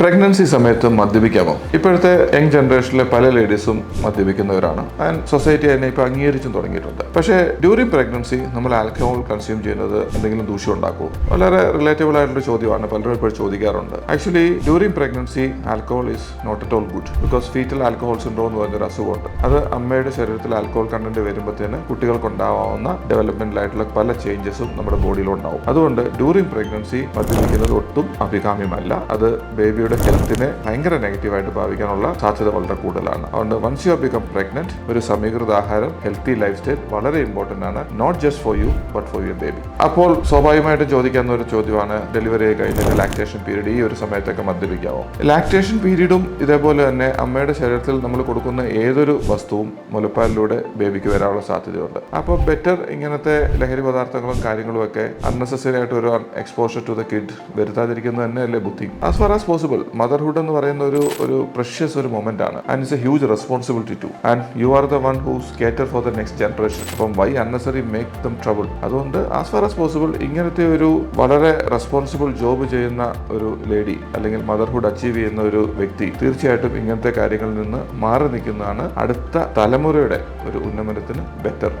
Pregnancy സമയത്ത് മദ്യപിക്കാമോ? ഇപ്പോഴത്തെ young ജനറേഷനിലെ പല ലേഡീസും മദ്യപിക്കുന്നവരാണ്. ആൻഡ് സൊസൈറ്റി അതിനെ ഇപ്പോൾ അംഗീകരിച്ചും തുടങ്ങിയിട്ടുണ്ട്. പക്ഷേ ഡ്യൂറിങ് പ്രഗ്നൻസി നമ്മൾ ആൽക്കഹോൾ കൺസ്യൂം ചെയ്യുന്നത് എന്തെങ്കിലും ദൂഷ്യം ഉണ്ടാക്കുമോ വളരെ റിലേറ്റബിൾ ആയിട്ടുള്ള ചോദ്യമാണ്. പലരും ഇപ്പോൾ ചോദിക്കാറുണ്ട്. Actually during pregnancy alcohol is not at all good because fetal alcohol syndrome എന്ന് പറഞ്ഞൊരു അസുഖമുണ്ട്. അത് അമ്മയുടെ ശരീരത്തിൽ ആൽക്കഹോൾ കണ്ടന്റ് വരുമ്പോഴത്തേന് കുട്ടികൾക്ക് ഉണ്ടാവാവുന്ന ഡെവലപ്മെന്റിലായിട്ടുള്ള പല ചേഞ്ചസും നമ്മുടെ ബോഡിയിലുണ്ടാവും അതുകൊണ്ട് ഡ്യൂറിങ് പ്രഗ്നൻസി മദ്യപിക്കുന്നത് ഒട്ടും അഭികാമ്യമല്ല. അത് ബേബിയുടെ ഹെൽത്തിനെ ഭയങ്കര നെഗറ്റീവായിട്ട് ബാധിക്കാനുള്ള സാധ്യത വളരെ കൂടുതലാണ്. അതുകൊണ്ട് വൺസ് യു ബിക്കം പ്രഗ്നന്റ് ഒരു സമീകൃത ആഹാരം ഹെൽത്തി ലൈഫ് സ്റ്റൈൽ വളരെ ഇമ്പോർട്ടന്റ് ആണ്. Not just for you but for your baby അപ്പോൾ സ്വാഭാവികമായിട്ട് ചോദിക്കാവുന്ന ഒരു ചോദ്യമാണ് ഡെലിവറി കഴിഞ്ഞിട്ട് ലാക്ടേഷൻ പീരീഡ് ഈ ഒരു സമയത്തൊക്കെ മദ്യപിക്കാമോ ലാക്ടേഷൻ പീരീഡും ഇതേപോലെ തന്നെ അമ്മയുടെ ശരീരത്തിൽ നമ്മൾ കൊടുക്കുന്ന ഏതൊരു വസ്തുവും മുലപ്പാലിലൂടെ ബേബിക്ക് വരാനുള്ള സാധ്യതയുണ്ട്. അപ്പോൾ ബെറ്റർ ഇങ്ങനത്തെ ലഹരി പദാർത്ഥങ്ങളും കാര്യങ്ങളും ഒക്കെ അൺനെസസറി ആയിട്ട് ഒരു എക്സ്പോഷർ ടു ദ കിഡ് വരുത്താതിരിക്കുന്നത് തന്നെയല്ലേ ബുദ്ധി? As far as possible motherhood എന്ന് പറയുന്ന ഒരു ഒരു പ്രഷ്യസ് ഒരു മൊമെന്റ് ആണ്. And it's a huge responsibility to and you are the one whose cater for the next generation അപ്പം why unnecessary make them trouble അതുകൊണ്ട് ആസ് ഫാർ ആസ് പോസിബിൾ ഇങ്ങനത്തെ ഒരു വളരെ റെസ്പോൺസിബിൾ ജോബ് ചെയ്യുന്ന ഒരു ലേഡി അല്ലെങ്കിൽ മദർഹുഡ് അച്ചീവ് ചെയ്യുന്ന ഒരു വ്യക്തി തീർച്ചയായിട്ടും ഇങ്ങനത്തെ കാര്യങ്ങളിൽ നിന്ന് മാറി നിൽക്കുന്നതാണ് അടുത്ത തലമുറയുടെ ഒരു ഉന്നമനത്തിന് ബെറ്റർ